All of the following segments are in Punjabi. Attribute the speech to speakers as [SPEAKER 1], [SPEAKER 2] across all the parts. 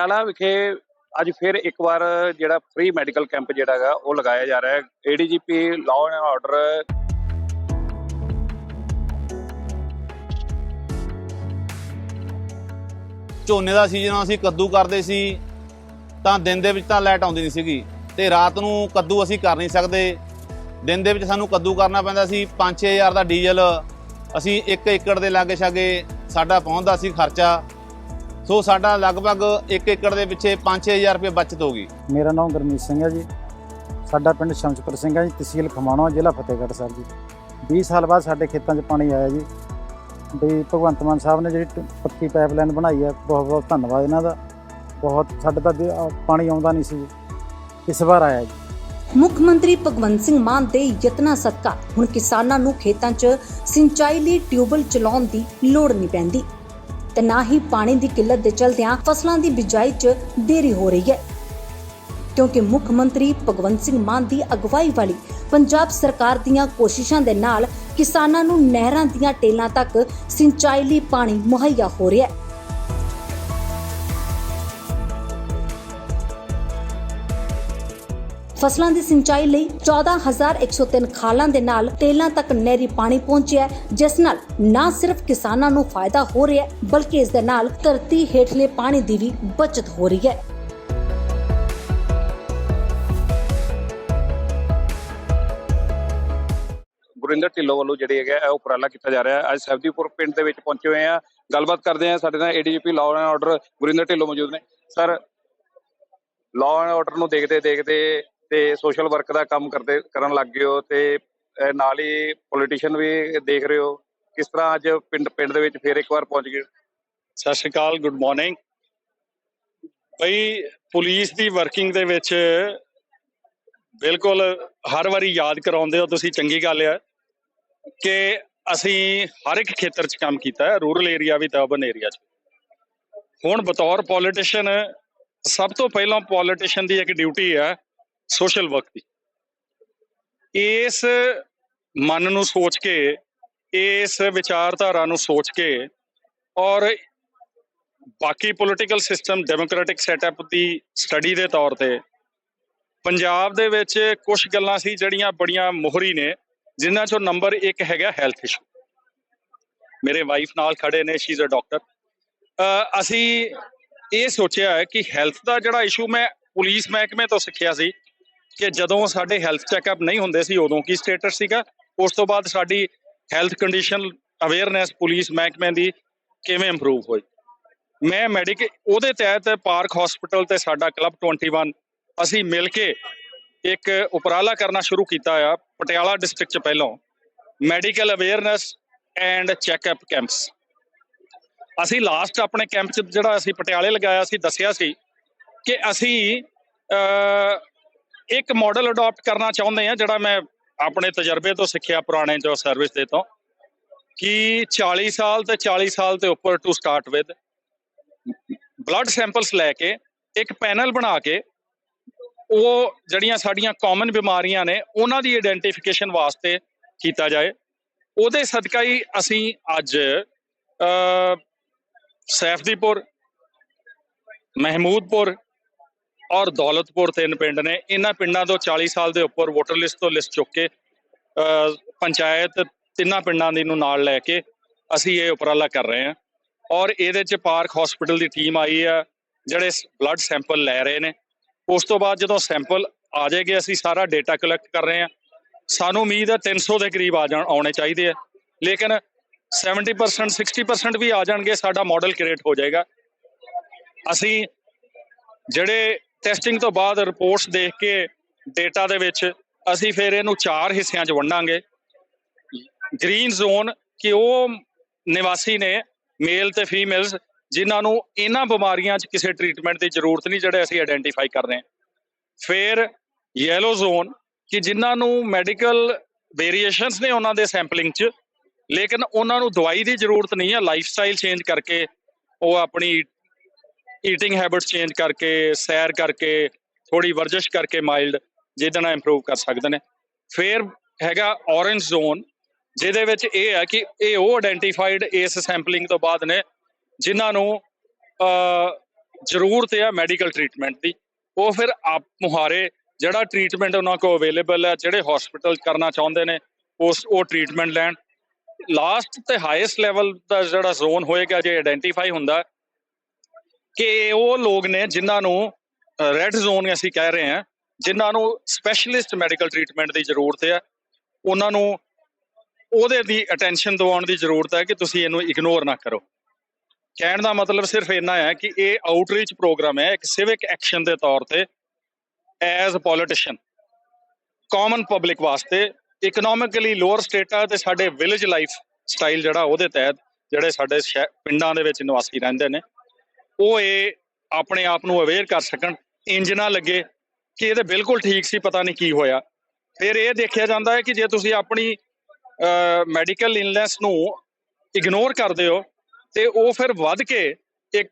[SPEAKER 1] ਪਟਿਆਲਾ ਵਿਖੇ ਅੱਜ ਫਿਰ ਇੱਕ ਵਾਰ ਜਿਹੜਾ ਫ੍ਰੀ ਮੈਡੀਕਲ ਕੈਂਪ ਜਿਹੜਾ ਹੈਗਾ, ਉਹ ਲਗਾਇਆ ਜਾ ਰਿਹਾ ਹੈ। ਏਡੀਜੀਪੀ ਲਾਅ ਐਂਡ ਆਰਡਰ
[SPEAKER 2] ਝੋਨੇ ਦਾ ਸੀਜ਼ਨ ਅਸੀਂ ਕੱਦੂ ਕਰਦੇ ਸੀ, ਤਾਂ ਦਿਨ ਦੇ ਵਿੱਚ ਤਾਂ ਲਾਈਟ ਆਉਂਦੀ ਨਹੀਂ ਸੀਗੀ, ਤੇ ਰਾਤ ਨੂੰ ਕੱਦੂ ਅਸੀਂ ਕਰ ਨਹੀਂ ਸਕਦੇ। ਦਿਨ ਦੇ ਵਿੱਚ ਸਾਨੂੰ ਕੱਦੂ ਕਰਨਾ ਪੈਂਦਾ ਸੀ 5-6000 ਦਾ ਡੀਜ਼ਲ, ਅਸੀਂ 1 ਏਕੜ ਦੇ ਲਾਗੇ ਛਾਗੇ ਸਾਡਾ ਪਹੁੰਚਦਾ ਸੀ ਖਰਚਾ। ਸੋ ਸਾਡਾ ਲਗਭਗ 1 ਏਕੜ ਦੇ ਪਿੱਛੇ 5-6000 ਰੁਪਏ ਬਚਤ ਹੋ ਗਈ।
[SPEAKER 3] ਮੇਰਾ ਨਾਮ ਗੁਰਮੀਤ ਸਿੰਘ ਹੈ ਜੀ। ਸਾਡਾ ਪਿੰਡ ਸ਼ਮਸ਼ਪੁਰ ਸਿੰਘ ਹੈ ਜੀ ਤਹਿਸੀਲ ਖਮਾਣੋ ਜ਼ਿਲ੍ਹਾ ਫਤਿਹਗੜ੍ਹ ਸਾਹਿਬ ਜੀ। 20 ਸਾਲ ਬਾਅਦ ਸਾਡੇ ਖੇਤਾਂ 'ਚ ਪਾਣੀ ਆਇਆ ਜੀ। ਵੀ ਭਗਵੰਤ ਮਾਨ ਸਾਹਿਬ ਨੇ ਜਿਹੜੀ ਪੱਕੀ ਪਾਈਪਲਾਈਨ ਬਣਾਈ ਹੈ ਬਹੁਤ ਬਹੁਤ ਧੰਨਵਾਦ ਇਹਨਾਂ ਦਾ। ਬਹੁਤ ਸਾਡੇ ਤਾਂ ਪਾਣੀ ਆਉਂਦਾ ਨਹੀਂ ਸੀ ਜੀ। ਇਸ ਵਾਰ ਆਇਆ ਜੀ।
[SPEAKER 4] ਮੁੱਖ ਮੰਤਰੀ ਭਗਵੰਤ ਸਿੰਘ ਮਾਨ ਦੇ ਯਤਨਾਂ ਸਦਕਾ ਹੁਣ ਕਿਸਾਨਾਂ ਨੂੰ ਖੇਤਾਂ 'ਚ ਸਿੰਚਾਈ ਲਈ ਟਿਊਬਲ ਚਲਾਉਣ ਦੀ ਲੋੜ ਨਹੀਂ ਪੈਂਦੀ। ਤੇ ਨਾ ਹੀ ਪਾਣੀ ਦੀ ਕਿੱਲਤ ਦੇ ਚਲਦਿਆਂ ਫਸਲਾਂ ਦੀ ਬਿਜਾਈ 'ਚ ਦੇਰੀ ਹੋ ਰਹੀ ਹੈ। ਕਿਉਂਕਿ ਮੁੱਖ ਮੰਤਰੀ ਭਗਵੰਤ ਸਿੰਘ ਮਾਨ ਦੀ ਅਗਵਾਈ ਵਾਲੀ ਪੰਜਾਬ ਸਰਕਾਰ ਦੀਆਂ ਕੋਸ਼ਿਸ਼ਾਂ ਦੇ ਨਾਲ ਕਿਸਾਨਾਂ ਨੂੰ ਨਹਿਰਾਂ ਦੀਆਂ ਟੇਲਾਂ ਤੱਕ ਸਿੰਚਾਈ ਲਈ ਪਾਣੀ ਮੁਹੱਈਆ ਹੋ ਰਿਹਾ ਹੈ। ਫਸਲਾਂ ਦੀ ਸਿੰਚਾਈ ਲਈ 14103 ਖਾਲਾਂ ਦੇ ਨਾਲ ਟੇਲਾਂ ਤੱਕ ਨਹਿਰੀ ਪਾਣੀ ਪਹੁੰਚਿਆ ਜਿਸ ਨਾਲ ਨਾ ਸਿਰਫ ਕਿਸਾਨਾਂ ਨੂੰ ਫਾਇਦਾ ਹੋ ਰਿਹਾ ਹੈ, ਬਲਕਿ ਇਸ ਦੇ ਨਾਲ ਧਰਤੀ ਹੇਠਲੇ ਪਾਣੀ ਦੀ ਵੀ ਬਚਤ ਹੋ ਰਹੀ ਹੈ।
[SPEAKER 1] ਗੁਰਿੰਦਰ ਢਿੱਲੋਂ ਵੱਲੋਂ ਜਿਹੜੇ ਹੈਗਾ ਇਹ ਉਪਰਾਲਾ ਕੀਤਾ ਜਾ ਰਿਹਾ ਹੈ। ਅੱਜ ਸਬਦੀਪੁਰ ਪਿੰਡ ਦੇ ਵਿੱਚ ਪਹੁੰਚੇ ਹੋਏ ਆ ਗੱਲਬਾਤ ਕਰਦੇ ਆ ਸਾਡੇ ਨਾਲ ADGP law and order Gurinder Dhillon ਮੌਜੂਦ ਨੇ। ਸਰ ਲਾਅ ਐਂਡ ਆਰਡਰ ਨੂੰ ਦੇਖਦੇ ਦੇਖਦੇ ਤੇ ਸੋਸ਼ਲ ਵਰਕ ਦਾ ਕੰਮ ਕਰਦੇ, ਕਰਨ ਲੱਗ ਗਏ ਹੋ ਤੇ ਨਾਲ ਹੀ ਪੋਲੀਟੀਸ਼ੀਅਨ ਵੀ ਦੇਖ ਰਹੇ ਹੋ। ਕਿਸ ਤਰ੍ਹਾਂ ਅੱਜ ਪਿੰਡ ਪਿੰਡ ਦੇ ਵਿੱਚ ਫੇਰ ਇੱਕ ਵਾਰ ਪਹੁੰਚ ਗਏ?
[SPEAKER 5] ਸਤਿ ਸ਼੍ਰੀ ਅਕਾਲ ਗੁੱਡ ਮਾਰਨਿੰਗ ਬਈ ਪੁਲਿਸ ਦੀ ਵਰਕਿੰਗ ਦੇ ਵਿੱਚ ਬਿਲਕੁਲ ਹਰ ਵਾਰੀ ਯਾਦ ਕਰਾਉਂਦੇ ਹੋ ਤੁਸੀਂ, ਚੰਗੀ ਗੱਲ ਹੈ। ਕਿ ਅਸੀਂ ਹਰ ਇੱਕ ਖੇਤਰ 'ਚ ਕੰਮ ਕੀਤਾ ਹੈ ਰੂਰਲ ਏਰੀਆ ਵੀ ਤਾਂ ਅਰਬਨ ਏਰੀਆ 'ਚ ਹੁਣ ਬਤੌਰ ਪੋਲੀਟੀਸ਼ੀਅਨ ਸਭ ਤੋਂ ਪਹਿਲਾਂ ਪੋਲੀਟੀਸ਼ੀਅਨ ਦੀ ਇੱਕ ਡਿਊਟੀ ਹੈ ਸੋਸ਼ਲ ਵਰਕ ਦੀ। ਇਸ ਮਨ ਨੂੰ ਸੋਚ ਕੇ, ਇਸ ਵਿਚਾਰਧਾਰਾ ਨੂੰ ਸੋਚ ਕੇ ਔਰ ਬਾਕੀ ਪੋਲੀਟੀਕਲ ਸਿਸਟਮ ਡੈਮੋਕ੍ਰੈਟਿਕ ਸੈਟਅਪ ਦੀ ਸਟੱਡੀ ਦੇ ਤੌਰ ਤੇ ਪੰਜਾਬ ਦੇ ਵਿੱਚ ਕੁਝ ਗੱਲਾਂ ਸੀ ਜਿਹੜੀਆਂ ਬੜੀਆਂ ਮੋਹਰੀ ਨੇ, ਜਿਨ੍ਹਾਂ ਚੋਂ ਨੰਬਰ 1 ਹੈਗਾ ਹੈਲਥ ਇਸ਼ੂ ਮੇਰੇ ਵਾਈਫ ਨਾਲ ਖੜੇ ਨੇ ਸ਼ੀ ਇਜ਼ ਅ ਡਾਕਟਰ ਅਸੀਂ ਇਹ ਸੋਚਿਆ ਹੈ ਕਿ ਹੈਲਥ ਦਾ ਜਿਹੜਾ ਇਸ਼ੂ ਮੈਂ ਪੁਲਿਸ ਮਹਿਕਮੇ ਤੋਂ ਸਿੱਖਿਆ ਸੀ ਕਿ ਜਦੋਂ ਸਾਡੇ ਹੈਲਥ ਚੈੱਕਅਪ ਨਹੀਂ ਹੁੰਦੇ ਸੀ ਉਦੋਂ ਕੀ ਸਟੇਟਸ ਸੀਗਾ? ਉਸ ਤੋਂ ਬਾਅਦ ਸਾਡੀ ਹੈਲਥ ਕੰਡੀਸ਼ਨ ਅਵੇਅਰਨੈਸ ਪੁਲਿਸ ਮਹਿਕਮੇ ਦੀ ਕਿਵੇਂ ਇੰਪਰੂਵ ਹੋਈ? ਮੈਂ ਮੈਡੀਕ ਉਹਦੇ ਤਹਿਤ ਪਾਰਕ ਹਸਪੀਟਲ ਤੇ ਸਾਡਾ ਕਲੱਬ 21 ਅਸੀਂ ਮਿਲ ਕੇ ਇੱਕ ਉਪਰਾਲਾ ਕਰਨਾ ਸ਼ੁਰੂ ਕੀਤਾ ਆ, ਪਟਿਆਲਾ ਡਿਸਟ੍ਰਿਕਟ ਚ ਪਹਿਲਾਂ medical awareness and checkup camps ਅਸੀਂ ਲਾਸਟ ਆਪਣੇ ਕੈਂਪ ਚ ਜਿਹੜਾ ਅਸੀਂ ਪਟਿਆਲੇ ਲਗਾਇਆ ਸੀ, ਦੱਸਿਆ ਸੀ ਕਿ ਅਸੀਂ ਇੱਕ ਮਾਡਲ ਅਡਾਪਟ ਕਰਨਾ ਚਾਹੁੰਦੇ ਆ ਜਿਹੜਾ ਮੈਂ ਆਪਣੇ ਤਜਰਬੇ ਤੋਂ ਸਿੱਖਿਆ ਪੁਰਾਣੇ ਜੋ ਸਰਵਿਸ ਦੇ ਤੋਂ, ਕਿ 40 ਸਾਲ ਤੇ 40 ਸਾਲ ਤੇ ਉੱਪਰ to start with blood samples ਲੈ ਕੇ, ਇੱਕ ਪੈਨਲ ਬਣਾ ਕੇ, ਉਹ ਜਿਹੜੀਆਂ ਸਾਡੀਆਂ ਕਾਮਨ ਬਿਮਾਰੀਆਂ ਨੇ, ਉਹਨਾਂ ਦੀ ਆਇਡੈਂਟੀਫਿਕੇਸ਼ਨ ਵਾਸਤੇ ਕੀਤਾ ਜਾਏ। ਉਹਦੇ ਸਦਕਾ ਹੀ ਅਸੀਂ ਅੱਜ ਸੈਫਦੀਪੁਰ, ਮਹਿਮੂਦਪੁਰ ਔਰ ਦੌਲਤਪੁਰ ਤਿੰਨ ਪਿੰਡ ਨੇ, ਇਹਨਾਂ ਪਿੰਡਾਂ ਤੋਂ 40 ਸਾਲ ਦੇ ਉੱਪਰ ਵੋਟਰ ਲਿਸਟ ਤੋਂ ਲਿਸਟ ਚੁੱਕ ਕੇ ਪੰਚਾਇਤ ਤਿੰਨਾਂ ਪਿੰਡਾਂ ਦੀ ਨੂੰ ਨਾਲ ਲੈ ਕੇ ਅਸੀਂ ਇਹ ਉਪਰਾਲਾ ਕਰ ਰਹੇ ਹਾਂ। ਔਰ ਇਹਦੇ ਚ ਪਾਰਕ ਹਸਪੀਟਲ ਦੀ ਟੀਮ ਆਈ ਆ, ਜਿਹੜੇ ਬਲੱਡ ਸੈਂਪਲ ਲੈ ਰਹੇ ਨੇ। ਉਸ ਤੋਂ ਬਾਅਦ ਜਦੋਂ ਸੈਂਪਲ ਆ ਜਾਏਗੇ, ਅਸੀਂ ਸਾਰਾ ਡਾਟਾ ਕਲੈਕਟ ਕਰ ਰਹੇ ਹਾਂ। ਸਾਨੂੰ ਉਮੀਦ ਹੈ 300 ਦੇ ਕਰੀਬ ਆ ਜਾਣ, ਆਉਣੇ ਚਾਹੀਦੇ ਆ। ਲੇਕਿਨ 70% 60% ਵੀ ਆ ਜਾਣਗੇ, ਸਾਡਾ ਮਾਡਲ ਕ੍ਰੀਏਟ ਹੋ ਜਾਏਗਾ। ਅਸੀਂ ਜਿਹੜੇ ਟੈਸਟਿੰਗ ਤੋਂ ਬਾਅਦ ਰਿਪੋਰਟਸ ਦੇਖ ਕੇ ਡੇਟਾ ਦੇ ਵਿੱਚ ਅਸੀਂ ਫਿਰ ਇਹਨੂੰ ਚਾਰ ਹਿੱਸਿਆਂ 'ਚ ਵੰਡਾਂਗੇ। ਗ੍ਰੀਨ ਜ਼ੋਨ ਕਿ ਉਹ ਨਿਵਾਸੀ ਨੇ ਮੇਲ ਤੇ ਫੀਮੇਲਸ ਜਿਨ੍ਹਾਂ ਨੂੰ ਇਹਨਾਂ ਬਿਮਾਰੀਆਂ 'ਚ ਕਿਸੇ ਟ੍ਰੀਟਮੈਂਟ ਦੀ ਜ਼ਰੂਰਤ ਨਹੀਂ ਜਿਹੜੇ ਅਸੀਂ ਆਇਡੈਂਟੀਫਾਈ ਕਰ ਰਹੇ ਹਾਂ। ਫਿਰ ਯੈਲੋ ਜ਼ੋਨ ਕਿ ਜਿਨ੍ਹਾਂ ਨੂੰ ਮੈਡੀਕਲ ਵੇਰੀਏਸ਼ਨਸ ਨੇ ਉਹਨਾਂ ਦੇ ਸੈਂਪਲਿੰਗ 'ਚ, ਲੇਕਿਨ ਉਹਨਾਂ ਨੂੰ ਦਵਾਈ ਦੀ ਜ਼ਰੂਰਤ ਨਹੀਂ ਹੈ ਲਾਈਫ ਸਟਾਈਲ ਚੇਂਜ ਕਰਕੇ ਉਹ ਆਪਣੀ ਈਟਿੰਗ ਹੈਬਿਟਸ ਚੇਂਜ ਕਰਕੇ, ਸੈਰ ਕਰਕੇ ਥੋੜੀ ਵਰਜਿਸ਼ ਕਰਕੇ ਮਾਈਲਡ ਜਿਹਦੇ ਨਾਲ ਇੰਪਰੂਵ ਕਰ ਸਕਦੇ ਨੇ। ਫਿਰ ਹੈਗਾ ਔਰੇਂਜ ਜ਼ੋਨ ਜਿਹਦੇ ਵਿੱਚ ਇਹ ਹੈ ਕਿ ਇਹ ਉਹ ਆਇਡੈਂਟੀਫਾਈਡ ਇਸ ਸੈਂਪਲਿੰਗ ਤੋਂ ਬਾਅਦ ਨੇ, ਜਿਨ੍ਹਾਂ ਨੂੰ ਜ਼ਰੂਰਤ ਹੈ ਮੈਡੀਕਲ ਟ੍ਰੀਟਮੈਂਟ ਦੀ। ਉਹ ਫਿਰ ਆਪ ਮੁਹਾਰੇ, ਜਿਹੜਾ ਟ੍ਰੀਟਮੈਂਟ ਉਹਨਾਂ ਕੋਲ ਅਵੇਲੇਬਲ ਹੈ, ਜਿਹੜੇ ਹਸਪੀਟਲ ਕਰਨਾ ਚਾਹੁੰਦੇ ਨੇ, ਉਸ, ਉਹ ਟ੍ਰੀਟਮੈਂਟ ਲੈਣ। ਲਾਸਟ ਤੇ ਹਾਈਐਸਟ ਲੈਵਲ ਦਾ ਜਿਹੜਾ ਜ਼ੋਨ ਹੋਏਗਾ, ਜੇ ਆਇਡੈਂਟੀਫਾਈ ਹੁੰਦਾ ਕਿ ਉਹ ਲੋਕ ਨੇ ਜਿਨ੍ਹਾਂ ਨੂੰ ਰੈੱਡ ਜ਼ੋਨ ਅਸੀਂ ਕਹਿ ਰਹੇ ਹਾਂ, ਜਿਨ੍ਹਾਂ ਨੂੰ ਸਪੈਸ਼ਲਿਸਟ ਮੈਡੀਕਲ ਟ੍ਰੀਟਮੈਂਟ ਦੀ ਜ਼ਰੂਰਤ ਹੈ ਉਹਨਾਂ ਨੂੰ ਉਹਦੇ ਦੀ ਅਟੈਂਸ਼ਨ ਦਿਵਾਉਣ ਦੀ ਜ਼ਰੂਰਤ ਹੈ ਕਿ ਤੁਸੀਂ ਇਹਨੂੰ ਇਗਨੋਰ ਨਾ ਕਰੋ। ਕਹਿਣ ਦਾ ਮਤਲਬ ਸਿਰਫ ਇੰਨਾ ਹੈ ਕਿ ਇਹ ਆਊਟਰੀਚ ਪ੍ਰੋਗਰਾਮ ਹੈ, ਇੱਕ ਸਿਵਿਕ ਐਕਸ਼ਨ ਦੇ ਤੌਰ ਤੇ as a politician common public ਵਾਸਤੇ ਇਕਨੋਮਿਕਲੀ ਲੋਅਰ ਸਟੇਟਾਂ ਤੇ ਸਾਡੇ ਵਿਲੇਜ ਲਾਈਫ ਸਟਾਈਲ ਜਿਹੜਾ ਉਹਦੇ ਤਹਿਤ, ਜਿਹੜੇ ਸਾਡੇ ਸ਼ਹਿ- ਪਿੰਡਾਂ ਦੇ ਵਿੱਚ ਨਿਵਾਸੀ ਰਹਿੰਦੇ ਨੇ ਉਹ ਇਹ ਆਪਣੇ ਆਪ ਨੂੰ ਅਵੇਅਰ ਕਰ ਸਕਣ, ਇੰਜ ਨਾ ਲੱਗੇ ਕਿ ਇਹ ਤਾਂ ਬਿਲਕੁਲ ਠੀਕ ਸੀ, ਪਤਾ ਨਹੀਂ ਕੀ ਹੋਇਆ। ਫਿਰ ਇਹ ਦੇਖਿਆ ਜਾਂਦਾ ਹੈ ਕਿ ਜੇ ਤੁਸੀਂ ਆਪਣੀ ਮੈਡੀਕਲ ਇਲਨੈਸ ਨੂੰ ਇਗਨੋਰ ਕਰਦੇ ਹੋ, ਤੇ ਉਹ ਫਿਰ ਵੱਧ ਕੇ ਇੱਕ,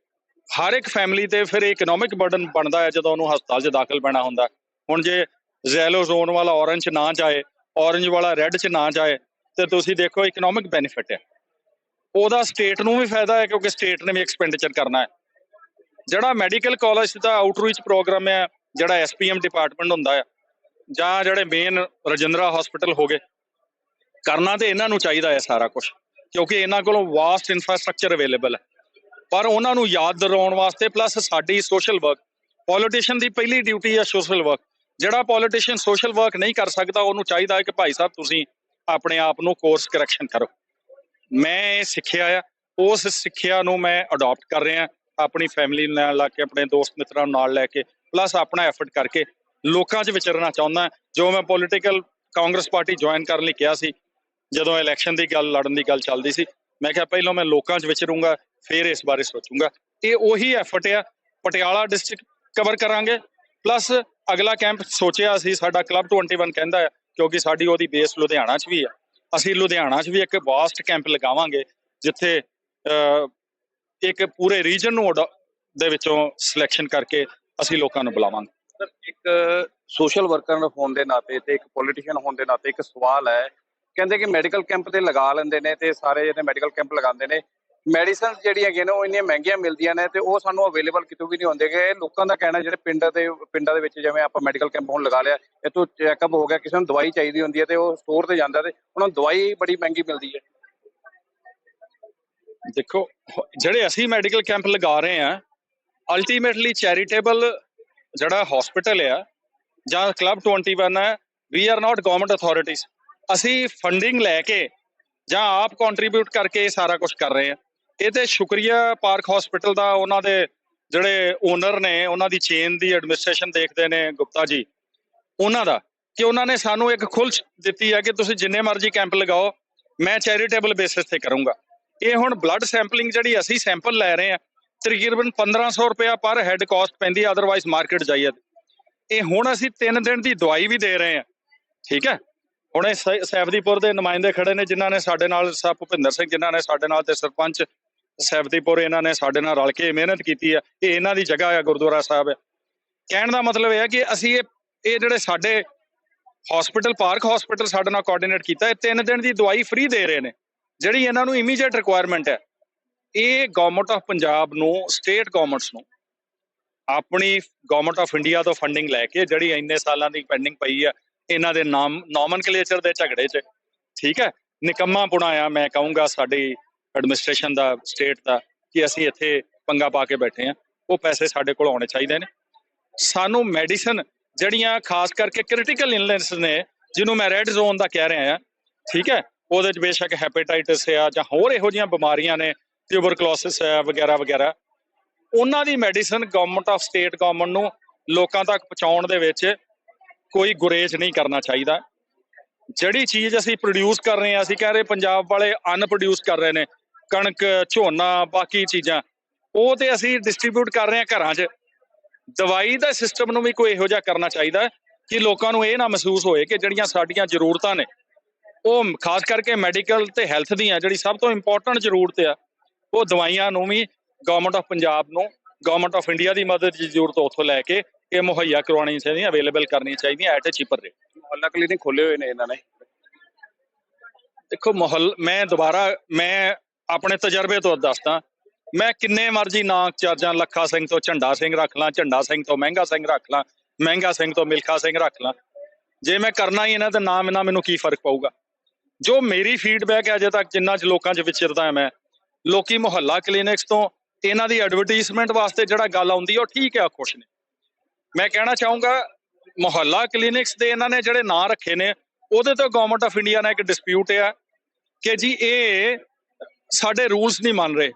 [SPEAKER 5] ਹਰ ਇੱਕ ਫੈਮਿਲੀ ਤੇ ਫਿਰ ਇਕਨੋਮਿਕ ਬਰਡਨ ਬਣਦਾ ਹੈ, ਜਦੋਂ ਉਹਨੂੰ ਹਸਪਤਾਲ 'ਚ ਦਾਖਲ ਪੈਣਾ ਹੁੰਦਾ ਹੁਣ ਜੇ ਜ਼ੈਲੋਜ਼ੋਨ ਵਾਲਾ ਔਰੰਜ 'ਚ ਨਾ ਜਾਏ ਔਰੰਜ ਵਾਲਾ ਰੈੱਡ 'ਚ ਨਾ ਜਾਏ, ਤੇ ਤੁਸੀਂ ਦੇਖੋ ਇਕਨੋਮਿਕ ਬੈਨੀਫਿਟ ਹੈ। ਉਹਦਾ ਸਟੇਟ ਨੂੰ ਵੀ ਫਾਇਦਾ ਹੈ, ਕਿਉਂਕਿ ਸਟੇਟ ਨੇ ਵੀ ਐਕਸਪੈਂਡੀਚਰ ਕਰਨਾ ਹੈ। ਜਿਹੜਾ ਮੈਡੀਕਲ ਕਾਲਜ ਦਾ ਆਊਟਰੀਚ ਪ੍ਰੋਗਰਾਮ ਹੈ, ਜਿਹੜਾ ਐਸਪੀਐਮ ਡਿਪਾਰਟਮੈਂਟ ਹੁੰਦਾ ਹੈ, ਜਾਂ ਜਿਹੜੇ ਮੇਨ ਰਜਿੰਦਰਾ ਹਸਪੀਟਲ ਹੋ ਗਏ, ਕਰਨਾ ਤੇ ਇਹਨਾਂ ਨੂੰ ਚਾਹੀਦਾ ਹੈ ਸਾਰਾ ਕੁਝ ਕਿਉਂਕਿ ਇਹਨਾਂ ਕੋਲੋਂ ਵਾਸਟ ਇਨਫਰਾਸਟ੍ਰਕਚਰ ਅਵੇਲੇਬਲ ਹੈ। ਪਰ ਉਹਨਾਂ ਨੂੰ ਯਾਦ ਦਿਲਾਉਣ ਵਾਸਤੇ ਪਲੱਸ ਸਾਡੀ ਸੋਸ਼ਲ ਵਰਕ ਪੋਲੀਟੀਸ਼ੀਅਨ ਦੀ ਪਹਿਲੀ ਡਿਊਟੀ ਹੈ ਸੋਸ਼ਲ ਵਰਕ ਜਿਹੜਾ ਪੋਲੀਟੀਸ਼ੀਅਨ ਸੋਸ਼ਲ ਵਰਕ ਨਹੀਂ ਕਰ ਸਕਦਾ, ਉਹਨੂੰ ਚਾਹੀਦਾ ਹੈ ਕਿ ਭਾਈ ਸਾਹਿਬ ਤੁਸੀਂ ਆਪਣੇ ਆਪ ਨੂੰ ਕੋਰਸ ਕਰੈਕਸ਼ਨ ਕਰੋ। ਮੈਂ ਇਹ ਸਿੱਖਿਆ ਆ, ਉਸ ਸਿੱਖਿਆ ਨੂੰ ਮੈਂ ਅਡਾਪਟ ਕਰ ਰਿਹਾ ਆਪਣੀ ਫੈਮਿਲੀ ਨਾਲ ਲਾ ਕੇ, ਆਪਣੇ ਦੋਸਤ ਮਿੱਤਰਾਂ ਨੂੰ ਨਾਲ ਲੈ ਕੇ ਪਲੱਸ ਆਪਣਾ ਐਫਰਟ ਕਰਕੇ ਲੋਕਾਂ 'ਚ ਵਿਚਰਨਾ ਚਾਹੁੰਦਾ ਜੋ ਮੈਂ ਪੋਲੀਟੀਕਲ ਕਾਂਗਰਸ ਪਾਰਟੀ ਜੁਆਇਨ ਕਰਨ ਲਈ ਕਿਹਾ ਸੀ, ਜਦੋਂ ਇਲੈਕਸ਼ਨ ਦੀ ਗੱਲ, ਲੜਨ ਦੀ ਗੱਲ ਚੱਲਦੀ ਸੀ, ਮੈਂ ਕਿਹਾ ਪਹਿਲਾਂ ਮੈਂ ਲੋਕਾਂ 'ਚ ਵਿਚਰੂੰਗਾ, ਫਿਰ ਇਸ ਬਾਰੇ ਸੋਚੂੰਗਾ। ਇਹ ਉਹੀ ਐਫਰਟ ਆ, ਪਟਿਆਲਾ ਡਿਸਟ੍ਰਿਕਟ ਕਵਰ ਕਰਾਂਗੇ ਪਲੱਸ ਅਗਲਾ ਕੈਂਪ ਸੋਚਿਆ ਸੀ, ਸਾਡਾ ਕਲੱਬ 21 ਕਹਿੰਦਾ ਹੈ ਕਿਉਂਕਿ ਸਾਡੀ ਉਹਦੀ ਬੇਸ ਲੁਧਿਆਣਾ 'ਚ ਵੀ ਆ। ਅਸੀਂ ਲੁਧਿਆਣਾ 'ਚ ਵੀ ਇੱਕ ਵਾਸਟ ਕੈਂਪ ਲਗਾਵਾਂਗੇ, ਜਿੱਥੇ ਇੱਕ ਪੂਰੇ ਰੀਜਨ ਨੂੰ ਦੇ ਵਿੱਚੋਂ ਸਿਲੈਕਸ਼ਨ ਕਰਕੇ ਅਸੀਂ ਲੋਕਾਂ ਨੂੰ ਬੁਲਾਵਾਂਗੇ।
[SPEAKER 1] ਇੱਕ ਸੋਸ਼ਲ ਵਰਕਰ ਹੋਣ ਦੇ ਨਾਤੇ ਤੇ ਇੱਕ ਪੋਲੀਟੀਸ਼ੀਅਨ ਹੋਣ ਦੇ ਨਾਤੇ ਇੱਕ ਸਵਾਲ ਹੈ। ਕਹਿੰਦੇ ਕਿ ਮੈਡੀਕਲ ਕੈਂਪ ਤੇ ਲਗਾ ਲੈਂਦੇ ਨੇ ਤੇ ਸਾਰੇ ਜਿਹੜੇ ਮੈਡੀਕਲ ਕੈਂਪ ਲਗਾਉਂਦੇ ਨੇ ਮੈਡੀਸਨ ਜਿਹੜੀਆਂ ਹੈਗੀਆਂ ਨੇ ਉਹ ਇੰਨੀਆਂ ਮਹਿੰਗੀਆਂ ਮਿਲਦੀਆਂ ਨੇ ਤੇ ਉਹ ਸਾਨੂੰ ਅਵੇਲੇਬਲ ਕਿਤੋਂ ਵੀ ਨਹੀਂ ਹੁੰਦੇਗੇ ਲੋਕਾਂ ਦਾ ਕਹਿਣਾ ਜਿਹੜੇ ਪਿੰਡ ਦੇ, ਪਿੰਡਾਂ ਦੇ ਵਿੱਚ ਜਿਵੇਂ ਆਪਾਂ ਮੈਡੀਕਲ ਕੈਂਪ ਹੁਣ ਲਗਾ ਲਿਆ ਇਤੋਂ ਚੈੱਕਅਪ ਹੋ ਗਿਆ, ਕਿਸੇ ਨੂੰ ਦਵਾਈ ਚਾਹੀਦੀ ਹੁੰਦੀ ਹੈ ਤੇ ਉਹ ਸਟੋਰ ਤੇ ਜਾਂਦਾ ਤੇ ਉਹਨਾਂ ਨੂੰ ਦਵਾਈ ਬੜੀ ਮਹਿੰਗੀ ਮਿਲਦੀ ਹੈ।
[SPEAKER 5] ਦੇਖੋ ਜਿਹੜੇ ਅਸੀਂ ਮੈਡੀਕਲ ਕੈਂਪ ਲਗਾ ਰਹੇ ਆ ਅਲਟੀਮੇਟਲੀ ਚੈਰੀਟੇਬਲ ਜਿਹੜਾ ਹਸਪੀਟਲ ਆ ਜਾਂ ਕਲੱਬ 21 ਹੈ we are not government authorities ਅਸੀਂ ਫੰਡਿੰਗ ਲੈ ਕੇ ਜਾਂ ਆਪ ਕੰਟਰੀਬਿਊਟ ਕਰਕੇ ਇਹ ਸਾਰਾ ਕੁਝ ਕਰ ਰਹੇ ਆ ਇਹ ਤੇ ਸ਼ੁਕਰੀਆ ਪਾਰਕ ਹਸਪੀਟਲ ਦਾ, ਉਹਨਾਂ ਦੇ ਜਿਹੜੇ ਓਨਰ ਨੇ, ਉਹਨਾਂ ਦੀ ਚੇਨ ਦੀ ਐਡਮਿਨਿਸਟ੍ਰੇਸ਼ਨ ਦੇਖਦੇ ਨੇ ਗੁਪਤਾ ਜੀ। ਉਹਨਾਂ ਦਾ, ਕਿ ਉਹਨਾਂ ਨੇ ਸਾਨੂੰ ਇੱਕ ਖੁੱਲ੍ਹ ਦਿੱਤੀ ਹੈ ਕਿ ਤੁਸੀਂ ਜਿੰਨੇ ਮਰਜ਼ੀ ਕੈਂਪ ਲਗਾਓ, ਮੈਂ ਚੈਰੀਟੇਬਲ ਬੇਸਿਸ ਤੇ ਕਰੂੰਗਾ। ਇਹ ਹੁਣ ਬਲੱਡ ਸੈਂਪਲਿੰਗ ਜਿਹੜੀ ਅਸੀਂ ਸੈਂਪਲ ਲੈ ਰਹੇ ਆ ਤਕਰੀਬਨ 1500 ਰੁਪਇਆ ਪਰ ਹੈੱਡ ਕਾਸਟ ਪੈਂਦੀ ਹੈ ਅਦਰਵਾਈਜ਼ ਮਾਰਕੀਟ ਜਾਈਏ ਇਹ ਹੁਣ ਅਸੀਂ 3 ਦਿਨ ਦੀ ਦਵਾਈ ਵੀ ਦੇ ਰਹੇ ਆ ਠੀਕ ਹੈ? ਹੁਣ ਇਹ ਸੈਫਦੀਪੁਰ ਦੇ ਨੁਮਾਇੰਦੇ ਖੜੇ ਨੇ, ਜਿਨ੍ਹਾਂ ਨੇ ਸਾਡੇ ਨਾਲ ਸਾ ਭੁਪਿੰਦਰ ਸਿੰਘ ਜਿਨ੍ਹਾਂ ਨੇ ਸਾਡੇ ਨਾਲ ਤੇ ਸਰਪੰਚ ਸੈਫਦੀਪੁਰ ਇਹਨਾਂ ਨੇ ਸਾਡੇ ਨਾਲ ਰਲ ਕੇ ਮਿਹਨਤ ਕੀਤੀ ਆ ਇਹ ਇਹਨਾਂ ਦੀ ਜਗ੍ਹਾ ਆ ਗੁਰਦੁਆਰਾ ਸਾਹਿਬ। ਹੈ ਕਹਿਣ ਦਾ ਮਤਲਬ ਇਹ ਹੈ ਕਿ ਅਸੀਂ ਇਹ ਇਹ ਜਿਹੜੇ ਸਾਡੇ ਹਸਪੀਟਲ ਪਾਰਕ ਹਸਪੀਟਲ ਸਾਡੇ ਨਾਲ ਕੋਆਰਡੀਨੇਟ ਕੀਤਾ, ਇਹ 3 ਦਿਨ ਦੀ ਦਵਾਈ ਫ੍ਰੀ ਦੇ ਰਹੇ ਨੇ। ਜਿਹੜੀ ਇਹਨਾਂ ਨੂੰ ਇਮੀਡੀਏਟ ਰਿਕੁਆਇਰਮੈਂਟ ਹੈ, ਇਹ ਗਵਰਨਮੈਂਟ ਆਫ ਪੰਜਾਬ ਨੂੰ ਸਟੇਟ ਗਵਰਨਮੈਂਟਸ ਨੂੰ, ਆਪਣੀ ਗਵਰਨਮੈਂਟ ਆਫ ਇੰਡੀਆ ਤੋਂ ਫੰਡਿੰਗ ਲੈ ਕੇ ਜਿਹੜੀ ਇੰਨੇ ਸਾਲਾਂ ਦੀ ਪੈਂਡਿੰਗ ਪਈ ਆ ਇਹਨਾਂ ਦੇ ਨਾਮ ਨੋਮਨਕਲੇਚਰ ਦੇ ਝਗੜੇ 'ਚ, ਠੀਕ ਹੈ? ਨਿਕੰਮਾ ਪੁਣਾ ਆ ਮੈਂ ਕਹੂੰਗਾ ਸਾਡੀ ਐਡਮਿਨਿਸਟ੍ਰੇਸ਼ਨ ਦਾ ਸਟੇਟ ਦਾ, ਕਿ ਅਸੀਂ ਇੱਥੇ ਪੰਗਾ ਪਾ ਕੇ ਬੈਠੇ ਆ ਉਹ ਪੈਸੇ ਸਾਡੇ ਕੋਲ ਆਉਣੇ ਚਾਹੀਦੇ ਨੇ। ਸਾਨੂੰ ਮੈਡੀਸਨ ਜਿਹੜੀਆਂ ਖਾਸ ਕਰਕੇ ਕ੍ਰਿਟੀਕਲ ਇਲਨੈਸ ਨੇ, ਜਿਹਨੂੰ ਮੈਂ ਰੈੱਡ ਜ਼ੋਨ ਦਾ ਕਹਿ ਰਿਹਾ ਆ ਠੀਕ ਹੈ? ਉਹਦੇ ਚ ਬੇਸ਼ੱਕ ਹੈਪੇਟਾਈਟਿਸ ਆ ਜਾਂ ਹੋਰ ਇਹੋ ਜਿਹੀਆਂ ਬਿਮਾਰੀਆਂ ਨੇ ਟਿਊਬਰਕਲੋਸਿਸ ਹੈ ਵਗੈਰਾ ਵਗੈਰਾ। ਉਹਨਾਂ ਦੀ medicine government of state government ਨੂੰ ਲੋਕਾਂ ਤੱਕ ਪਹੁੰਚਾਉਣ ਦੇ ਵਿੱਚ ਕੋਈ ਗੁਰੇਜ਼ ਨਹੀਂ ਕਰਨਾ ਚਾਹੀਦਾ। ਜਿਹੜੀ ਚੀਜ਼ ਅਸੀਂ ਪ੍ਰੋਡਿਊਸ ਕਰ ਰਹੇ ਹਾਂ, ਅਸੀਂ ਕਹਿ ਰਹੇ ਪੰਜਾਬ ਵਾਲੇ ਅਨ ਪ੍ਰੋਡਿਊਸ ਕਰ ਰਹੇ ਨੇ, ਕਣਕ, ਝੋਨਾ, ਬਾਕੀ ਚੀਜ਼ਾਂ, ਉਹ ਤੇ ਅਸੀਂ ਡਿਸਟ੍ਰੀਬਿਊਟ ਕਰ ਰਹੇ ਹਾਂ ਘਰਾਂ 'ਚ। ਦਵਾਈ ਦਾ ਸਿਸਟਮ ਨੂੰ ਵੀ ਕੋਈ ਇਹੋ ਜਿਹਾ ਕਰਨਾ ਚਾਹੀਦਾ ਕਿ ਲੋਕਾਂ ਨੂੰ ਇਹ ਨਾ ਮਹਿਸੂਸ ਹੋਏ ਕਿ ਜਿਹੜੀਆਂ ਸਾਡੀਆਂ ਜ਼ਰੂਰਤਾਂ ਨੇ ਉਹ ਖਾਸ ਕਰਕੇ ਮੈਡੀਕਲ ਤੇ ਹੈਲਥ ਦੀਆਂ ਜਿਹੜੀ ਸਭ ਤੋਂ ਇੰਪੋਰਟੈਂਟ ਜ਼ਰੂਰਤ ਆ ਉਹ ਦਵਾਈਆਂ ਨੂੰ ਵੀ ਗਵਰਨਮੈਂਟ ਆਫ ਪੰਜਾਬ ਨੂੰ ਗਵਰਨਮੈਂਟ ਆਫ ਇੰਡੀਆ ਦੀ ਮਦਦ ਦੀ ਜ਼ਰੂਰਤ ਉੱਥੋਂ ਲੈ ਕੇ ਇਹ ਮੁਹੱਈਆ ਕਰਵਾਉਣੀਆਂ ਚਾਹੀਦੀਆਂ ਅਵੇਲੇਬਲ ਕਰਨੀਆਂ ਚਾਹੀਦੀਆਂ at a cheaper rate
[SPEAKER 1] Mohalla clinic ਖੋਲੇ ਹੋਏ ਨੇ ਇਹਨਾਂ ਨੇ।
[SPEAKER 5] ਦੇਖੋ ਮੁਹੱਲ ਮੈਂ ਦੁਬਾਰਾ ਮੈਂ ਆਪਣੇ ਤਜਰਬੇ ਤੋਂ ਦੱਸਦਾ ਮੈਂ ਕਿੰਨੇ ਮਰਜ਼ੀ ਨਾਂ ਚਾਰਜਾਂ ਲੱਖਾ ਸਿੰਘ ਤੋਂ ਝੰਡਾ ਸਿੰਘ ਰੱਖ ਲਾਂ ਝੰਡਾ ਸਿੰਘ ਤੋਂ ਮਹਿੰਗਾ ਸਿੰਘ ਰੱਖ ਲਾਂ ਮਹਿੰਗਾ ਸਿੰਘ ਤੋਂ ਮਿਲਖਾ ਸਿੰਘ ਰੱਖ ਲਾਂ। ਜੇ ਮੈਂ ਕਰਨਾ ਹੀ ਇਹਨਾਂ ਦਾ ਨਾਮ ਇਹਨਾਂ ਮੈਨੂੰ ਕੀ ਫ਼ਰਕ ਪਊਗਾ? ਜੋ ਮੇਰੀ ਫੀਡਬੈਕ ਹੈ ਅਜੇ ਤੱਕ, ਜਿੰਨਾ ਚ ਲੋਕਾਂ ਚ ਵਿਚਰਦਾ ਹਾਂ ਮੈਂ, ਲੋਕੀ ਮੁਹੱਲਾ ਕਲੀਨਿਕਸ ਤੋਂ ਇਹਨਾਂ ਦੀ ਐਡਵਰਟਾਈਜ਼ਮੈਂਟ ਵਾਸਤੇ ਜਿਹੜਾ ਗੱਲ ਆਉਂਦੀ ਉਹ ਠੀਕ ਹੈ ਖੁਸ਼ ਨੇ ਮੈਂ ਕਹਿਣਾ ਚਾਹੂੰਗਾ, ਮੁਹੱਲਾ ਕਲੀਨਿਕਸ ਦੇ ਇਹਨਾਂ ਨੇ ਜਿਹੜੇ ਨਾਂ ਰੱਖੇ ਨੇ, ਉਹਦੇ ਤੋਂ ਗਵਰਨਮੈਂਟ ਆਫ ਇੰਡੀਆ ਨਾਲ ਇੱਕ ਡਿਸਪਿਊਟ ਹੈ ਕਿ ਜੀ ਇਹ ਸਾਡੇ ਰੂਲਸ ਨਹੀਂ ਮੰਨ ਰਹੇ।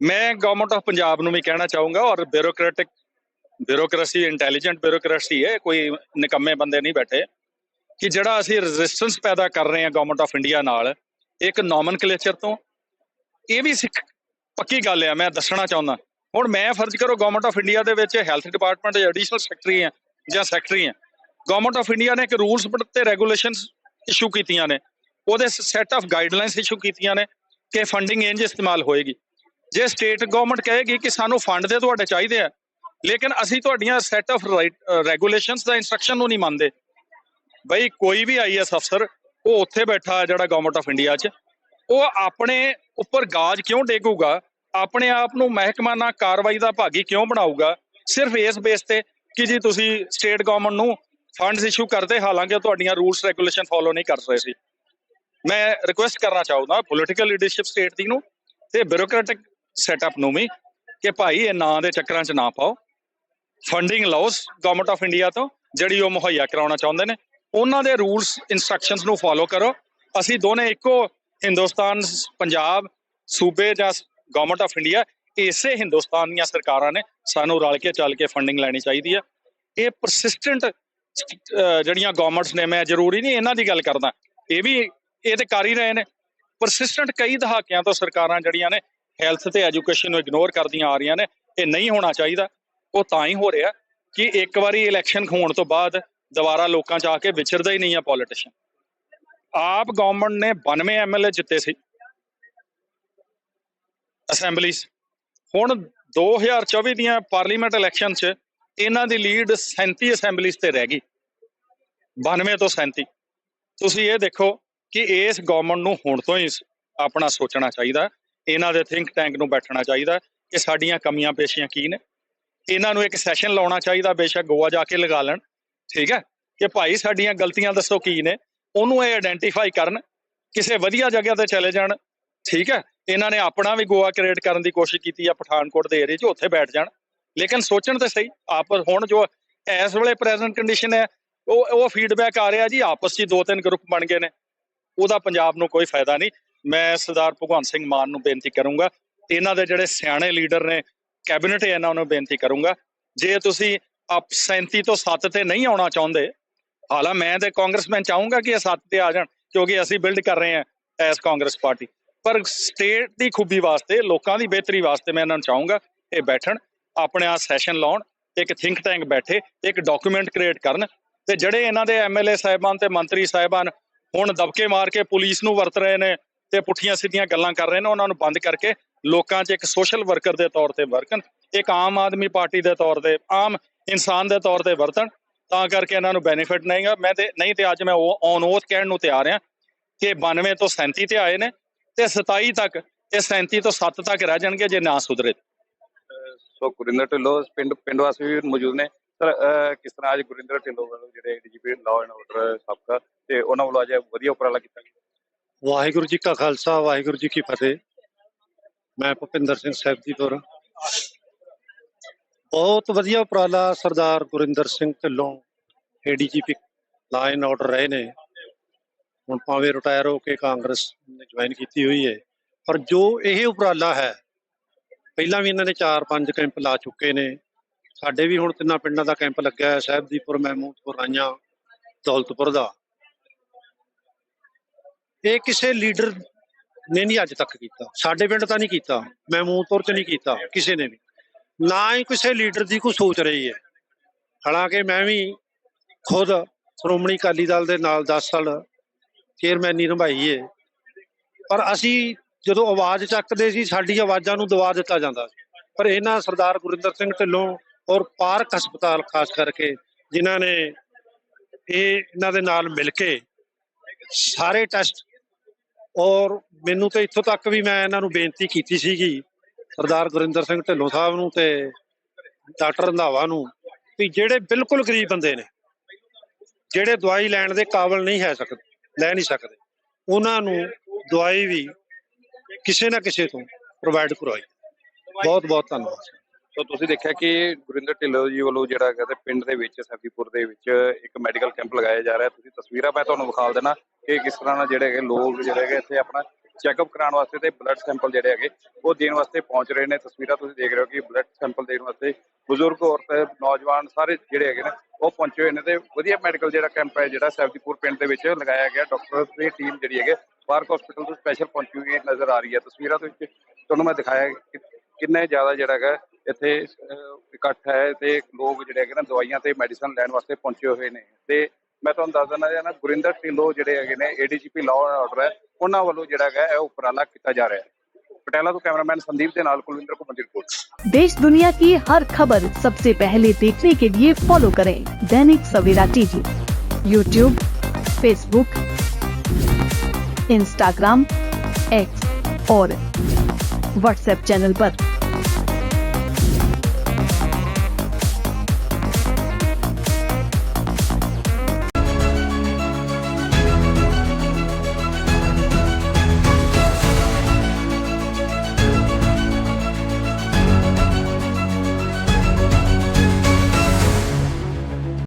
[SPEAKER 5] ਮੈਂ ਗਵਰਨਮੈਂਟ ਆਫ ਪੰਜਾਬ ਨੂੰ ਵੀ ਕਹਿਣਾ ਚਾਹੂੰਗਾ, ਔਰ ਬਿਊਰੋਕ੍ਰੈਟਿਕ ਬਿਊਰੋਕ੍ਰੇਸੀ ਇੰਟੈਲੀਜੈਂਟ ਬਿਊਰੋਕ੍ਰੇਸੀ ਹੈ, ਕੋਈ ਨਿਕੰਮੇ ਬੰਦੇ ਨਹੀਂ ਬੈਠੇ। ਕਿ ਜਿਹੜਾ ਅਸੀਂ ਰੈਜ਼ਿਸਟੈਂਸ ਪੈਦਾ ਕਰ ਰਹੇ ਹਾਂ ਗਵਰਨਮੈਂਟ ਆਫ ਇੰਡੀਆ ਨਾਲ, ਇੱਕ ਨੋਮਨਕਲੇਚਰ ਤੋਂ, ਇਹ ਵੀ ਸਿੱਖ, ਪੱਕੀ ਗੱਲ ਹੈ ਮੈਂ ਦੱਸਣਾ ਚਾਹੁੰਦਾ। ਹੁਣ ਮੈਂ ਫਰਜ਼ ਕਰੋ ਗਵਰਨਮੈਂਟ ਆਫ ਇੰਡੀਆ ਦੇ ਵਿੱਚ ਹੈਲਥ ਡਿਪਾਰਟਮੈਂਟ ਦੇ ਐਡੀਸ਼ਨਲ ਸੈਕਟਰੀ ਹੈ ਜਾਂ ਸੈਕਟਰੀ ਹੈ ਗਵਰਨਮੈਂਟ ਆਫ ਇੰਡੀਆ ਨੇ ਇੱਕ ਰੂਲਸ ਤੇ ਰੈਗੂਲੇਸ਼ਨਸ ਇਸ਼ੂ ਕੀਤੀਆਂ ਨੇ। ਉਹਦੇ ਸੈਟ ਆਫ ਗਾਈਡਲਾਈਨਸ ਇਸ਼ੂ ਕੀਤੀਆਂ ਨੇ ਕਿ ਫੰਡਿੰਗ ਇੰਜ ਇਸਤੇਮਾਲ ਹੋਏਗੀ। ਜੇ ਸਟੇਟ ਗਵਰਨਮੈਂਟ ਕਹੇਗੀ ਕਿ ਸਾਨੂੰ ਫੰਡ ਦੇ ਤੁਹਾਡੇ ਚਾਹੀਦੇ ਆ, ਲੇਕਿਨ ਅਸੀਂ ਤੁਹਾਡੀਆਂ ਸੈਟ ਆਫ ਰੈਗੂਲੇਸ਼ਨਸ ਦਾ ਇਨਸਟਰਕਸ਼ਨ ਨੂੰ ਨਹੀਂ ਮੰਨਦੇ ਬਈ ਕੋਈ ਵੀ ਆਈਐਸ ਅਫਸਰ, ਉਹ ਉੱਥੇ ਬੈਠਾ ਜਿਹੜਾ ਗਵਰਨਮੈਂਟ ਆਫ ਇੰਡੀਆ 'ਚ। ਉਹ ਆਪਣੇ ਉੱਪਰ ਗਾਜ ਕਿਉਂ ਡੇਗੂਗਾ? ਆਪਣੇ ਆਪ ਨੂੰ ਮਹਿਕਮਾ ਨਾਲ ਕਾਰਵਾਈ ਦਾ ਭਾਗੀ ਕਿਉਂ ਬਣਾਊਗਾ? ਸਿਰਫ ਇਸ ਬੇਸ ਤੇ ਕਿ ਜੀ ਤੁਸੀਂ ਸਟੇਟ ਗਵਰਨਮੈਂਟ ਨੂੰ ਫੰਡਸ ਇਸ਼ੂ ਕਰਦੇ, ਹਾਲਾਂਕਿ ਤੁਹਾਡੀਆਂ ਰੂਲਸ ਰੈਗੂਲੇਸ਼ਨ ਫਾਲੋ ਨਹੀਂ ਕਰ ਰਹੇ ਸੀ। ਮੈਂ ਰਿਕੁਐਸਟ ਕਰਨਾ ਚਾਹੁੰਦਾ ਪੋਲੀਟੀਕਲ ਲੀਡਰਸ਼ਿਪ ਸਟੇਟ ਦੀ ਨੂੰ ਤੇ ਬਿਊਰੋਕ੍ਰੈਟਿਕ ਸੈਟਅਪ ਨੂੰ ਵੀ ਕਿ ਭਾਈ ਇਹ ਨਾਂ ਦੇ ਚੱਕਰਾਂ 'ਚ ਨਾ ਪਾਓ। ਫੰਡਿੰਗ ਲਾਉਸ ਗਵਰਨਮੈਂਟ ਆਫ ਇੰਡੀਆ ਤੋਂ, ਜਿਹੜੀ ਉਹ ਮੁਹੱਈਆ ਕਰਾਉਣਾ ਚਾਹੁੰਦੇ ਨੇ। ਉਹਨਾਂ ਦੇ ਰੂਲਸ ਇਨਸਟਰਕਸ਼ਨਸ ਨੂੰ ਫਾਲੋ ਕਰੋ। ਅਸੀਂ ਦੋਨੇ ਇੱਕੋ ਹਿੰਦੁਸਤਾਨ, ਪੰਜਾਬ, ਸੂਬੇ ਜਾਂ ਗਵਰਨਮੈਂਟ ਆਫ ਇੰਡੀਆ ਇਸੇ ਹਿੰਦੁਸਤਾਨ ਦੀਆਂ ਸਰਕਾਰਾਂ ਨੇ ਸਾਨੂੰ ਰਲ ਕੇ ਚੱਲ ਕੇ ਫੰਡਿੰਗ ਲੈਣੀ ਚਾਹੀਦੀ ਹੈ। ਇਹ ਪਰਸਿਸਟੈਂਟ ਜਿਹੜੀਆਂ ਗਵਰਨਮੈਂਟਸ ਨੇ, ਮੈਂ ਜ਼ਰੂਰੀ ਨਹੀਂ ਇਹਨਾਂ ਦੀ ਗੱਲ ਕਰਦਾ। ਇਹ ਵੀ ਇਹ ਤੇ ਕਰ ਹੀ ਰਹੇ ਨੇ। ਪਰਸਿਸਟੈਂਟ ਕਈ ਦਹਾਕਿਆਂ ਤੋਂ ਸਰਕਾਰਾਂ ਜਿਹੜੀਆਂ ਨੇ ਹੈਲਥ ਤੇ ਐਜੂਕੇਸ਼ਨ ਨੂੰ ਇਗਨੋਰ ਕਰਦੀਆਂ ਆ ਰਹੀਆਂ ਨੇ, ਇਹ ਨਹੀਂ ਹੋਣਾ ਚਾਹੀਦਾ। ਉਹ ਤਾਂ ਹੀ ਹੋ ਰਿਹਾ ਕਿ ਇੱਕ ਵਾਰੀ ਇਲੈਕਸ਼ਨ ਹੋਣ ਤੋਂ ਬਾਅਦ ਦੁਬਾਰਾ ਲੋਕਾਂ 'ਚ ਆ ਕੇ ਵਿਚਰਦਾ ਹੀ ਨਹੀਂ ਆ ਪੋਲੀਟੀਸ਼ੀਅਨ ਆਪ ਗਵਰਨਮੈਂਟ ਨੇ 92 ਐਮਐਲਏ ਜਿੱਤੇ ਸੀ। ਅਸੈਂਬਲੀਜ਼ ਹੁਣ 2024 ਦੀਆਂ ਪਾਰਲੀਮੈਂਟ ਇਲੈਕਸ਼ਨ 'ਚ ਇਹਨਾਂ ਦੀ ਲੀਡ 37 ਅਸੈਂਬਲੀਜ਼ ਤੇ ਰਹਿ ਗਈ। 92 ਤੋਂ 37 ਤੁਸੀਂ ਇਹ ਦੇਖੋ ਕਿ ਇਸ ਗਵਰਨਮੈਂਟ ਨੂੰ ਹੁਣ ਤੋਂ ਹੀ ਆਪਣਾ ਸੋਚਣਾ ਚਾਹੀਦਾ। ਇਹਨਾਂ ਦੇ ਥਿੰਕ ਟੈਂਕ ਨੂੰ ਬੈਠਣਾ ਚਾਹੀਦਾ ਕਿ ਸਾਡੀਆਂ ਕਮੀਆਂ ਪੇਸ਼ੀਆਂ ਕੀ ਨੇ। ਇਹਨਾਂ ਨੂੰ ਇੱਕ ਸੈਸ਼ਨ ਲਾਉਣਾ ਚਾਹੀਦਾ, ਬੇਸ਼ੱਕ ਗੋਆ ਜਾ ਕੇ ਲਗਾ ਲੈਣ। ਠੀਕ ਹੈ? ਕਿ ਭਾਈ ਸਾਡੀਆਂ ਗਲਤੀਆਂ ਦੱਸੋ ਕੀ ਨੇ? ਉਹਨੂੰ ਇਹ ਆਇਡੈਂਟੀਫਾਈ ਕਰਨ, ਕਿਸੇ ਵਧੀਆ ਜਗ੍ਹਾ ਤੇ ਚਲੇ ਜਾਣ, ਠੀਕ ਹੈ? ਇਹਨਾਂ ਨੇ ਆਪਣਾ ਵੀ ਗੋਆ ਕ੍ਰੀਏਟ ਕਰਨ ਦੀ ਕੋਸ਼ਿਸ਼ ਕੀਤੀ ਆ ਪਠਾਨਕੋਟ ਦੇ ਏਰੀਏ 'ਚ, ਉੱਥੇ ਬੈਠ ਜਾਣ। ਲੇਕਿਨ ਸੋਚਣ ਤੇ ਸਹੀ ਆਪਸ ਹੁਣ ਜੋ ਇਸ ਵੇਲੇ ਪ੍ਰੈਜ਼ੈਂਟ ਕੰਡੀਸ਼ਨ ਹੈ, ਉਹ ਉਹ ਫੀਡਬੈਕ ਆ ਰਿਹਾ ਜੀ, ਆਪਸ 'ਚ ਹੀ ਦੋ ਤਿੰਨ ਗਰੁੱਪ ਬਣ ਗਏ ਨੇ। ਉਹਦਾ ਪੰਜਾਬ ਨੂੰ ਕੋਈ ਫਾਇਦਾ ਨਹੀਂ। ਮੈਂ ਸਰਦਾਰ ਭਗਵੰਤ ਸਿੰਘ ਮਾਨ ਨੂੰ ਬੇਨਤੀ ਕਰੂੰਗਾ, ਇਹਨਾਂ ਦੇ ਜਿਹੜੇ ਸਿਆਣੇ ਲੀਡਰ ਨੇ ਕੈਬਨਿਟ ਹੈ ਇਹਨਾਂ ਨੂੰ ਬੇਨਤੀ ਕਰੂੰਗਾ, ਜੇ ਤੁਸੀਂ ਆਪ 37 ਤੋਂ 7 ਤੇ ਨਹੀਂ ਆਉਣਾ ਚਾਹੁੰਦੇ। ਹਾਲਾਂ ਮੈਂ ਤੇ ਕਾਂਗਰਸਮੈਨ ਚਾਹੂੰਗਾ ਕਿ ਇਹ 7 ਤੇ ਆ ਜਾਣ, ਕਿਉਂਕਿ ਅਸੀਂ ਬਿਲਡ ਕਰ ਰਹੇ ਹਾਂ ਐਸ ਕਾਂਗਰਸ ਪਾਰਟੀ। ਪਰ ਸਟੇਟ ਦੀ ਖੂਬੀ ਵਾਸਤੇ, ਲੋਕਾਂ ਦੀ ਬਿਹਤਰੀ ਵਾਸਤੇ ਮੈਂ ਇਹਨਾਂ ਨੂੰ ਚਾਹੂੰਗਾ, ਇਹ ਬੈਠਣ, ਆਪਣੇ ਆ ਸੈਸ਼ਨ ਲਾਉਣ, ਇੱਕ ਥਿੰਕ ਟੈਂਕ ਬੈਠੇ, ਇੱਕ ਡਾਕੂਮੈਂਟ ਕ੍ਰੀਏਟ ਕਰਨ ਤੇ ਜਿਹੜੇ ਇਹਨਾਂ ਦੇ ਐਮਐਲਏ ਸਾਹਿਬਾਨ ਤੇ ਮੰਤਰੀ ਸਾਹਿਬਾਨ ਹੁਣ ਦਬਕੇ ਮਾਰ ਕੇ ਪੁਲਿਸ ਨੂੰ ਵਰਤ ਰਹੇ ਨੇ ਤੇ ਪੁੱਠੀਆਂ ਸਿੱਧੀਆਂ ਗੱਲਾਂ ਕਰ ਰਹੇ ਨੇ, ਉਹਨਾਂ ਨੂੰ ਬੰਦ ਕਰਕੇ ਲੋਕਾਂ 'ਚ ਇੱਕ ਸੋਸ਼ਲ ਵਰਕਰ ਦੇ ਤੌਰ ਤੇ ਵਰਤਣ ਇੱਕ ਆਮ ਆਦਮੀ ਪਾਰਟੀ ਦੇ ਤੌਰ ਤੇ, ਆਮ ਇਨਸਾਨ ਦੇ ਤੌਰ ਤੇ ਵਰਤਣ ਤਾਂ ਕਰਕੇ ਇਹਨਾਂ ਨੂੰ ਬੈਨੀਫਿਟ ਨਹੀਂਗਾ ਮੈਂ ਤੇ ਨਹੀਂ ਤੇ ਅੱਜ ਮੈਂ ਉਹ ਔਨ ਓਥ ਕਹਿਣ ਨੂੰ ਤਿਆਰ ਹਾਂ ਕਿ 92 ਤੋਂ 37 ਤੇ ਆਏ ਨੇ ਤੇ 27 ਤੱਕ ਇਹ 37 ਤੋਂ 7 ਤੱਕ ਰਹਿ ਜਾਣਗੇ ਜੇ ਨਾ ਸੁਧਰੇ।
[SPEAKER 1] ਸੋ ਗੁਰਿੰਦਰ ਢਿੱਲੋਂ ਪਿੰਡ ਪਿੰਡ ਵਾਸੀ ਵੀ ਮੌਜੂਦ ਨੇ। ਸਰ ਕਿਸ ਤਰ੍ਹਾਂ ਅੱਜ ਗੁਰਿੰਦਰ ਢਿੱਲੋਂ ਵੱਲੋਂ ਜਿਹੜੇ ਡੀਜੀਪੀ ਲਾਅ ਐਂਡ ਆਰਡਰ ਸਾਬਕਾ ਤੇ ਉਹਨਾਂ ਵੱਲੋਂ ਅੱਜ ਵਧੀਆ ਉਪਰਾਲਾ ਕੀਤਾ ਗਿਆ?
[SPEAKER 6] ਵਾਹਿਗੁਰੂ ਜੀ ਕਾ ਖਾਲਸਾ ਵਾਹਿਗੁਰੂ ਜੀ ਕੀ ਫਤਿਹ। ਮੈਂ ਭੁਪਿੰਦਰ ਸਿੰਘ ਸਹਿਬਦੀਪੁਰ ਬਹੁਤ ਵਧੀਆ ਉਪਰਾਲਾ Sardar Gurinder Singh Dhillon ADGP law and order ਰਹੇ ਨੇ। ਹੁਣ ਭਾਵੇਂ ਰਿਟਾਇਰ ਹੋ ਕੇ ਕਾਂਗਰਸ ਨੇ ਜੁਆਇਨ ਕੀਤੀ ਹੋਈ ਹੈ। ਪਰ ਜੋ ਇਹ ਉਪਰਾਲਾ ਹੈ, ਪਹਿਲਾਂ ਵੀ ਇਹਨਾਂ ਨੇ 4-5 ਕੈਂਪ ਲਾ ਚੁੱਕੇ ਨੇ। ਸਾਡੇ ਵੀ ਹੁਣ ਤਿੰਨਾਂ ਪਿੰਡਾਂ ਦਾ ਕੈਂਪ ਲੱਗਿਆ ਹੈ, ਸਹਿਬਦੀਪੁਰ, ਮਹਿਮੂਦਪੁਰ ਰਾਈਆਂ ਦੌਲਤਪੁਰ ਦਾ। ਇਹ ਕਿਸੇ ਲੀਡਰ ਨੇ ਨਹੀਂ ਅੱਜ ਤੱਕ ਕੀਤਾ। ਸਾਡੇ ਪਿੰਡ ਤਾਂ ਨਹੀਂ ਕੀਤਾ। ਮਹਿਮੂਦਪੁਰ ਚ ਨਹੀਂ ਕੀਤਾ। ਕਿਸੇ ਨੇ ਵੀ। ਨਾ ਹੀ ਕਿਸੇ ਲੀਡਰ ਦੀ ਕੋਈ ਸੋਚ ਰਹੀ ਹੈ। ਹਾਲਾਂਕਿ ਮੈਂ ਵੀ ਖੁਦ ਸ਼੍ਰੋਮਣੀ ਅਕਾਲੀ ਦਲ ਦੇ ਨਾਲ 10 ਸਾਲ ਚੇਅਰਮੈਨੀ ਨਿਭਾਈ ਹੈ ਪਰ ਅਸੀਂ ਜਦੋਂ ਆਵਾਜ਼ ਚੱਕਦੇ ਸੀ ਸਾਡੀ ਆਵਾਜ਼ਾਂ ਨੂੰ ਦਬਾ ਦਿੱਤਾ ਜਾਂਦਾ ਪਰ ਇਹਨਾਂ ਸਰਦਾਰ ਗੁਰਿੰਦਰ ਸਿੰਘ ਢਿੱਲੋਂ ਔਰ ਪਾਰਕ ਹਸਪਤਾਲ ਖਾਸ ਕਰਕੇ ਜਿਨ੍ਹਾਂ ਨੇ ਇਹ ਇਹਨਾਂ ਦੇ ਨਾਲ ਮਿਲ ਕੇ ਸਾਰੇ ਟੈਸਟ ਔਰ ਮੈਨੂੰ ਤਾਂ ਇੱਥੋਂ ਤੱਕ ਵੀ ਮੈਂ ਇਹਨਾਂ ਨੂੰ ਬੇਨਤੀ ਕੀਤੀ ਸੀਗੀ ਸਰਦਾਰ ਗੁਰਿੰਦਰ ਸਿੰਘ ਢਿੱਲੋਂ ਸਾਹਿਬ ਨੂੰ ਤੇ ਡਾਕਟਰ ਰੰਧਾਵਾ ਨੂੰ ਵੀ ਜਿਹੜੇ ਬਿਲਕੁਲ ਗਰੀਬ ਬੰਦੇ ਨੇ, ਜਿਹੜੇ ਦਵਾਈ ਲੈਣ ਦੇ ਕਾਬਲ ਨਹੀਂ ਹੈ ਸਕਦੇ, ਲੈ ਨਹੀਂ ਸਕਦੇ, ਉਹਨਾਂ ਨੂੰ ਦਵਾਈ ਵੀ ਕਿਸੇ ਨਾ ਕਿਸੇ ਤੋਂ ਪ੍ਰੋਵਾਈਡ ਕਰਵਾਈ। ਬਹੁਤ ਬਹੁਤ ਧੰਨਵਾਦ
[SPEAKER 1] ਸੋ ਤੁਸੀਂ ਦੇਖਿਆ ਕਿ ਗੁਰਿੰਦਰ ਢਿੱਲੋਂ ਜੀ ਵੱਲੋਂ ਜਿਹੜਾ ਹੈਗਾ ਪਿੰਡ ਦੇ ਵਿੱਚ, ਸੈਫੀਪੁਰ ਦੇ ਵਿੱਚ ਇੱਕ ਮੈਡੀਕਲ ਕੈਂਪ ਲਗਾਇਆ ਜਾ ਰਿਹਾ। ਤੁਸੀਂ ਤਸਵੀਰਾਂ ਮੈਂ ਤੁਹਾਨੂੰ ਵਿਖਾ ਦੇਣਾ ਕਿ ਕਿਸ ਤਰ੍ਹਾਂ ਨਾਲ ਜਿਹੜੇ ਹੈਗੇ ਲੋਕ ਜਿਹੜੇ ਹੈਗੇ ਇੱਥੇ ਆਪਣਾ ਚੈੱਕਅਪ ਕਰਾਉਣ ਵਾਸਤੇ ਤੇ ਬਲੱਡ ਸੈਂਪਲ ਜਿਹੜੇ ਹੈਗੇ, ਉਹ ਦੇਣ ਵਾਸਤੇ ਪਹੁੰਚ ਰਹੇ ਨੇ। ਤਸਵੀਰਾਂ ਤੁਸੀਂ ਦੇਖ ਰਹੇ ਹੋ ਕਿ ਬਲੱਡ ਸੈਂਪਲ ਦੇਣ ਵਾਸਤੇ ਬਜ਼ੁਰਗ ਔਰਤ, ਨੌਜਵਾਨ ਸਾਰੇ ਜਿਹੜੇ ਹੈਗੇ ਨੇ, ਉਹ ਪਹੁੰਚੇ ਹੋਏ ਨੇ ਤੇ ਵਧੀਆ ਮੈਡੀਕਲ ਜਿਹੜਾ ਕੈਂਪ ਹੈ, ਜਿਹੜਾ ਸੈਫਦੀਪੁਰ ਪਿੰਡ ਦੇ ਵਿੱਚ ਲਗਾਇਆ ਗਿਆ। ਡਾਕਟਰ ਦੀ ਟੀਮ ਜਿਹੜੀ ਹੈਗੇ ਪਾਰਕ ਹਸਪੀਟਲ ਤੋਂ ਸਪੈਸ਼ਲ ਪਹੁੰਚੀ ਹੋਈ ਨਜ਼ਰ ਆ ਰਹੀ ਹੈ। ਤਸਵੀਰਾਂ ਦੇ ਵਿੱਚ ਤੁਹਾਨੂੰ ਮੈਂ ਦਿਖਾਇਆ ਕਿ ਕਿੰਨੇ ਜ਼ਿਆਦਾ ਜਿਹੜਾ ਹੈਗਾ, ਇੱਥੇ ਇਕੱਠ ਹੈ ਤੇ ਲੋਕ ਜਿਹੜੇ ਹੈਗੇ ਨਾ, ਦਵਾਈਆਂ ਤੇ ਮੈਡੀਸਨ ਲੈਣ ਵਾਸਤੇ ਪਹੁੰਚੇ ਹੋਏ ਨੇ ਤੇ ਮੈਂ ਤੁਹਾਨੂੰ ਦੱਸ ਦਿੰਦਾ ਜੀ ਨਾ ਗੁਰਿੰਦਰ ਢਿੱਲੋਂ ਜਿਹੜੇ ਹੈਗੇ ਨੇ ਏਡੀਜੀਪੀ ਲਾਅ ਐਂਡ ਆਰਡਰ ਹੈ ਉਹਨਾਂ ਵੱਲੋਂ ਜਿਹੜਾ ਹੈਗਾ ਇਹ ਉਪਰਾਲਾ ਕੀਤਾ ਜਾ ਰਿਹਾ ਹੈ ਪਟਿਆਲਾ ਤੋਂ ਕੈਮਰਾਮੈਨ ਸੰਦੀਪ ਦੇ ਨਾਲ ਕੁਲਵਿੰਦਰ ਕੁਮਾਰ ਦੀ ਰਿਪੋਰਟ
[SPEAKER 7] देश दुनिया की हर खबर सबसे पहले देखने के लिए फॉलो करें Dainik Savera TV YouTube Facebook Instagram X और व्हाट्सएप चैनल पर।